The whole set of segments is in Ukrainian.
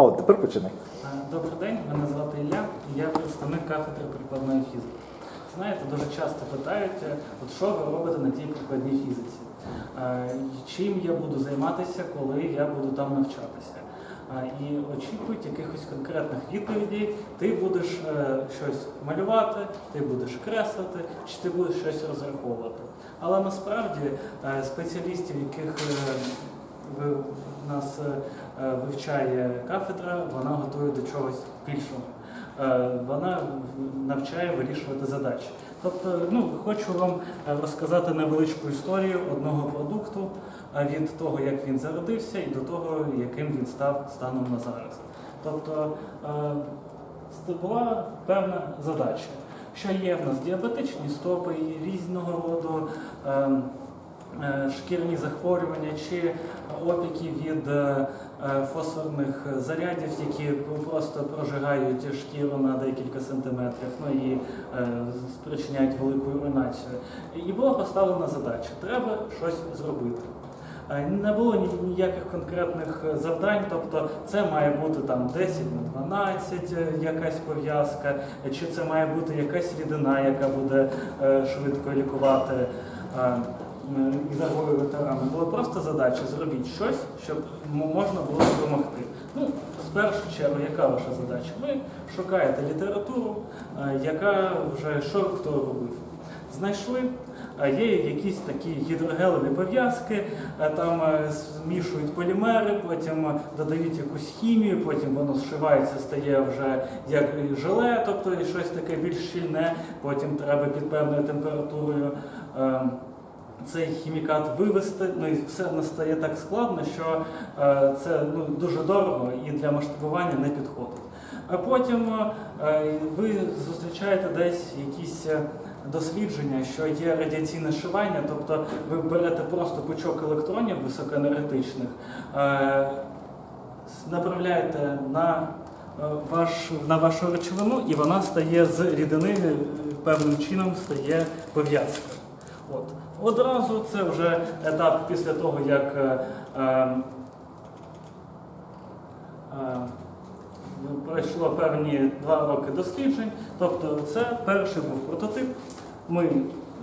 А от тепер починай. Е, Добрий день, мене звати Ілля, я представник кафедри прикладної фізики. Знаєте, дуже часто питають, е, от що ви робите на тій прикладній фізиці? Е, Чим я буду займатися, коли я буду там навчатися? І очікують якихось конкретних відповідей. Ти будеш щось малювати, ти будеш креслити, чи ти будеш щось розраховувати. Але насправді спеціалістів, яких нас е, е, вивчає кафедра, вона готує до чогось більшого. Е, Вона навчає вирішувати задачі. Тобто, ну, хочу вам розказати невеличку історію одного продукту від того, як він зародився, і до того, яким він став станом на зараз. Тобто була певна задача, що є в нас діабетичні стопи різного роду. Е, шкірні захворювання чи опіки від е, е, фосфорних зарядів, які просто прожигають шкіру на декілька сантиметрів, ну і спричиняють велику руйнацію. І була поставлена задача: треба щось зробити. Не було ніяких конкретних завдань, тобто це має бути там 10 на 12 е, якась пов'язка, чи це має бути якась рідина, яка буде швидко лікувати і загоювати рани. Була просто задача зробіть щось, щоб можна було допомогти. Ну, в першу чергу, яка ваша задача? Ви шукаєте літературу, е, яка вже що хто робив. Знайшли, а є якісь такі гідрогелеві пов'язки, е, там е, змішують полімери, потім е, додають якусь хімію, потім воно зшивається, стає вже як желе, тобто і щось таке більш щільне, потім треба під певною температурою. Цей хімікат вивести, ну і все настає так складно, що е, це ну, дуже дорого і для масштабування не підходить. А потім е, ви зустрічаєте десь якісь е, дослідження, що є радіаційне шивання, тобто ви берете просто пучок електронів високоенергетичних, е, направляєте на, ваш, на вашу речовину, і вона стає з рідини певним чином стає пов'язкою. От. Одразу це вже етап після того, як е, е, е, пройшло певні два роки досліджень. Тобто це перший був прототип. Ми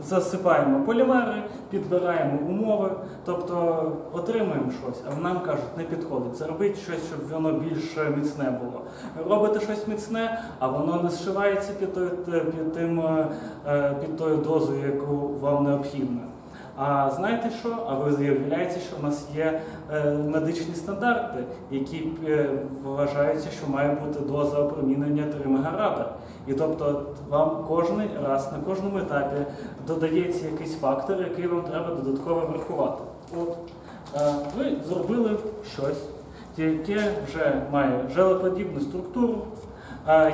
засипаємо полімери, підбираємо умови, тобто отримуємо щось, а нам кажуть, не підходить. Заробіть щось, щоб воно більш міцне було. Робите щось міцне, а воно не зшивається під, під, тим, е, під тою дозою, яку вам необхідно. А знаєте що? А ви виявляється, що в нас є е, медичні стандарти, які е, вважаються, що має бути доза опромінення 3 МГрада. І тобто вам кожен раз на кожному етапі додається якийсь фактор, який вам треба додатково врахувати. От е, ви зробили щось, яке вже має желеподібну структуру,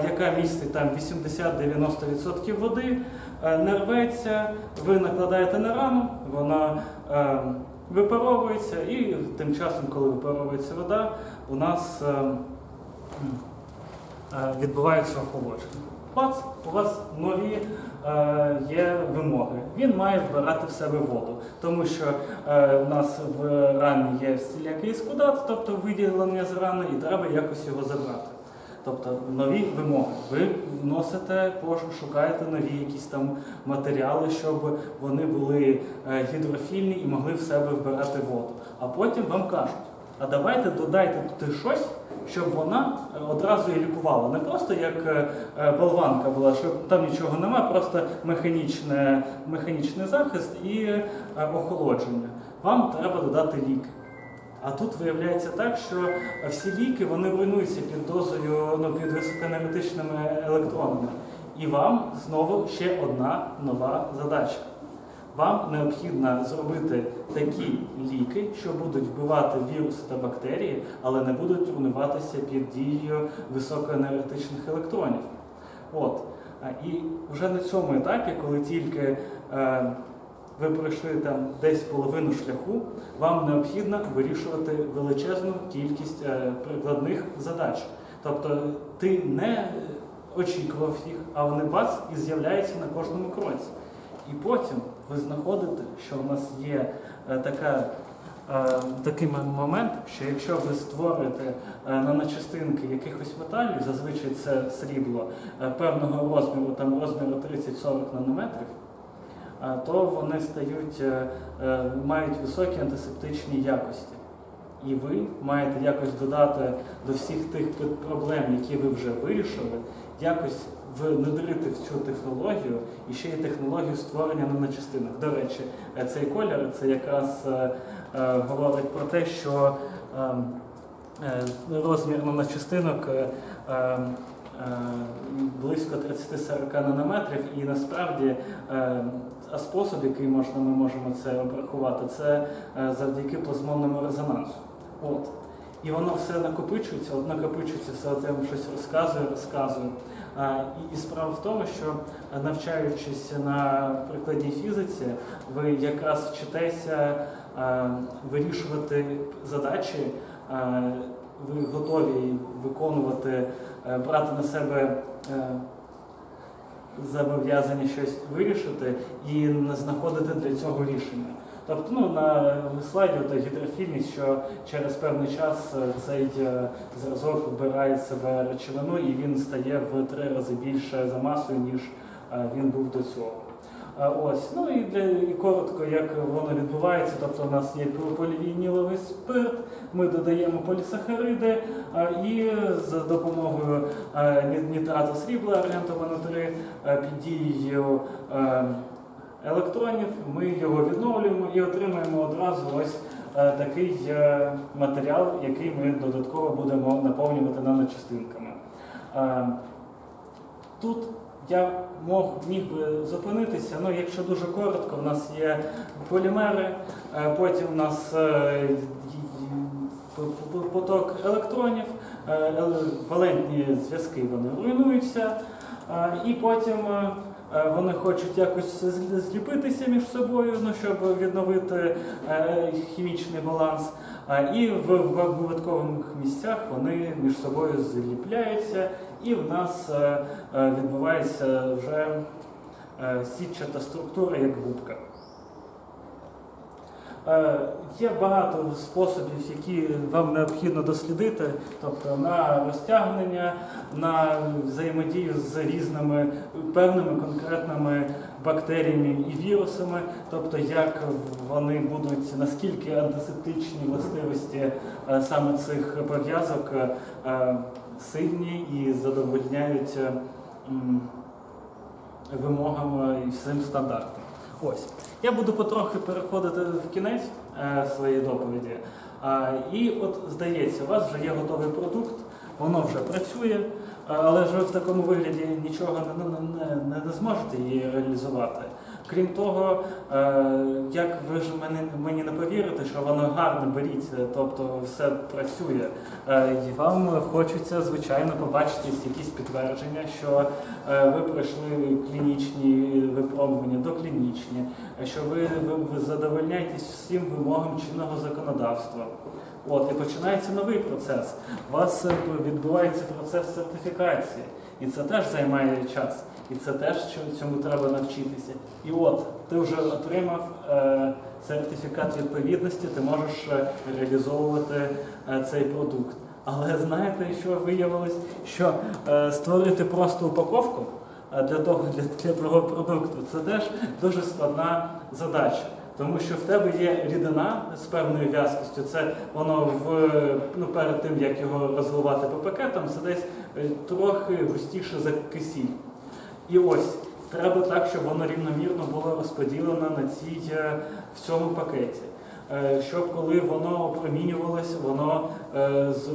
яка містить там 80-90% води, не рветься, ви накладаєте на рану, вона е, випаровується, і тим часом, коли випаровується вода, у нас е, е, відбувається охолодження. Бац, у вас нові е, є вимоги. Він має вбирати в себе воду, тому що е, у нас в рані є всілякий скудат, тобто виділення з рани, і треба якось його забрати. Тобто нові вимоги. Ви вносите, пош- шукаєте нові якісь там матеріали, щоб вони були е, гідрофільні і могли в себе вбирати воду. А потім вам кажуть, а давайте додайте туди щось, щоб вона е, одразу і лікувала. Не просто як е, болванка була, що там нічого нема, просто механічний захист і охолодження. Вам треба додати ліки. А тут виявляється так, що всі ліки вони руйнуються під дозою, ну, під високоенергетичними електронами. І вам знову ще одна нова задача. Вам необхідно зробити такі ліки, що будуть вбивати віруси та бактерії, але не будуть руйнуватися під дією високоенергетичних електронів. От. І вже на цьому етапі, коли тільки е, ви пройшли там десь половину шляху, вам необхідно вирішувати величезну кількість е, прикладних задач. Тобто ти не очікував їх, а вони бац і з'являються на кожному кроці. І потім ви знаходите, що в нас є е, така е, такий момент, що якщо ви створюєте е, наночастинки якихось металів, зазвичай це срібло е, певного розміру, там розміру 30-40 нанометрів, е, то вони стають, е, е, мають високі антисептичні якості. І ви маєте якось додати до всіх тих проблем, які ви вже вирішили, якось внедрити в цю технологію і ще й технологію створення наночастинок. До речі, е, цей колір це якраз говорить про те, що ем, розмір е, близько 30-40 нанометрів, і насправді е, спосіб, який можна, ми можемо це обрахувати, це е, завдяки плазмонному резонансу. От. І воно все накопичується, от накопичується, все вам щось розказую. А, і, справа в тому, що е, навчаючись на прикладній фізиці, ви якраз вчитеся е, вирішувати задачі, е, ви готові виконувати, е, брати на себе е, зобов'язання щось вирішити і не знаходити для цього рішення. Тобто, ну на слайді та гідрофільність, що через певний час е, цей зразок вбирає себе речовину і він стає в три рази більше за масою, ніж він був до цього. Е, Ось, ну і і коротко, як воно відбувається. Тобто, у нас є полівініловий спирт, ми додаємо полісахариди е, і за допомогою е, нітрату срібла аргентовано 3 е, під дією електронів ми його відновлюємо і отримаємо одразу ось такий матеріал, який ми додатково будемо наповнювати наночастинками. Тут я мог, міг би зупинитися, ну якщо дуже коротко, в нас є полімери, е, потім в нас е, поток електронів, е, валентні зв'язки вони руйнуються, і потім вони хочуть якось зліпитися між собою, ну, щоб відновити хімічний баланс. І в випадкових місцях вони між собою зліпляються, і в нас е, е, відбувається вже е, сітчата структура, як губка. Є багато способів, які вам необхідно дослідити, тобто на розтягнення, на взаємодію з різними певними конкретними бактеріями і вірусами, тобто як вони будуть, наскільки антисептичні властивості саме цих пов'язок сильні і задовольняють е, вимогам і всім стандартам. Ось. Я буду потрохи переходити в кінець е, своєї доповіді. А, і от здається, у вас вже є готовий продукт, воно вже працює, е, але ви в такому вигляді нічого не, не, не, не зможете її реалізувати. Крім того, е, як ви ж мені, не повірите, що воно гарно беріть, е, тобто все працює. Е, і вам хочеться, звичайно, побачити якісь підтвердження, що е, ви пройшли клінічні випробування, доклінічні, що ви задовольняєтесь всім вимогам чинного законодавства. От, і починається новий процес. У вас е, відбувається процес сертифікації, і це теж займає час. І це теж цьому треба навчитися. І от ти вже отримав е, сертифікат відповідності, ти можеш е, реалізовувати е, цей продукт. Але знаєте, що виявилось, що е, створити просто упаковку е, для того для, для того продукту це теж дуже складна задача. Тому що в тебе є рідина з певною в'язкістю, це воно в ну перед тим як його розливати по пакетам, це десь е, трохи густіше за кисіль. І ось треба так, щоб воно рівномірно було розподілено на цій е, в цьому пакеті. Е, Щоб коли воно опромінювалось, воно з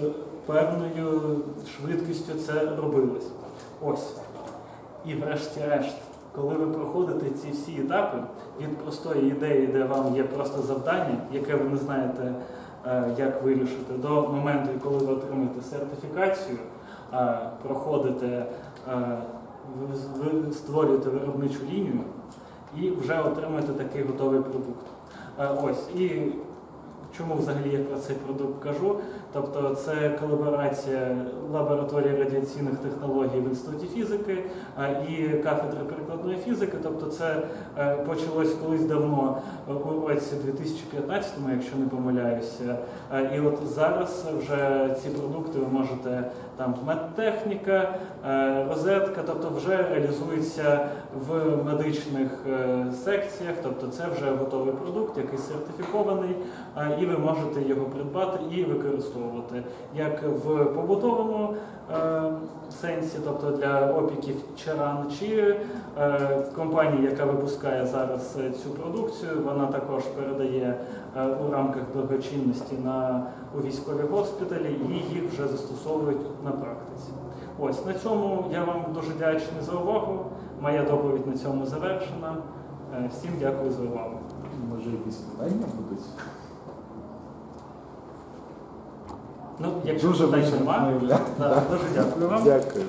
певною швидкістю це робилось. Ось. І врешті-решт, коли ви проходите ці всі етапи від простої ідеї, де вам є просто завдання, яке ви не знаєте, е, як вирішити, до моменту, коли ви отримаєте сертифікацію, е, проходите, е, створюєте виробничу лінію і вже отримуєте такий готовий продукт. Ось. І чому взагалі я про цей продукт кажу? Тобто це колаборація лабораторії радіаційних технологій в інституті фізики і кафедри прикладної фізики. Тобто це е, почалось колись давно е, у році 2015, якщо не помиляюся. І от зараз вже ці продукти ви можете там медтехніка, е, розетка, тобто вже реалізується в медичних секціях, тобто це вже готовий продукт, який сертифікований, і ви можете його придбати і використовувати як в побутовому е, сенсі, тобто для опіків чаран, чи е, компанія, яка випускає зараз е, цю продукцію, вона також передає е, у рамках благочинності на у військові госпіталі і їх вже застосовують на практиці. Ось на цьому я вам дуже вдячний за увагу. Моя доповідь на цьому завершена. Е, Всім дякую за увагу. Може, якісь питання будуть? Ну, якщо Дуже питань да, дуже дякую вам. Дякую.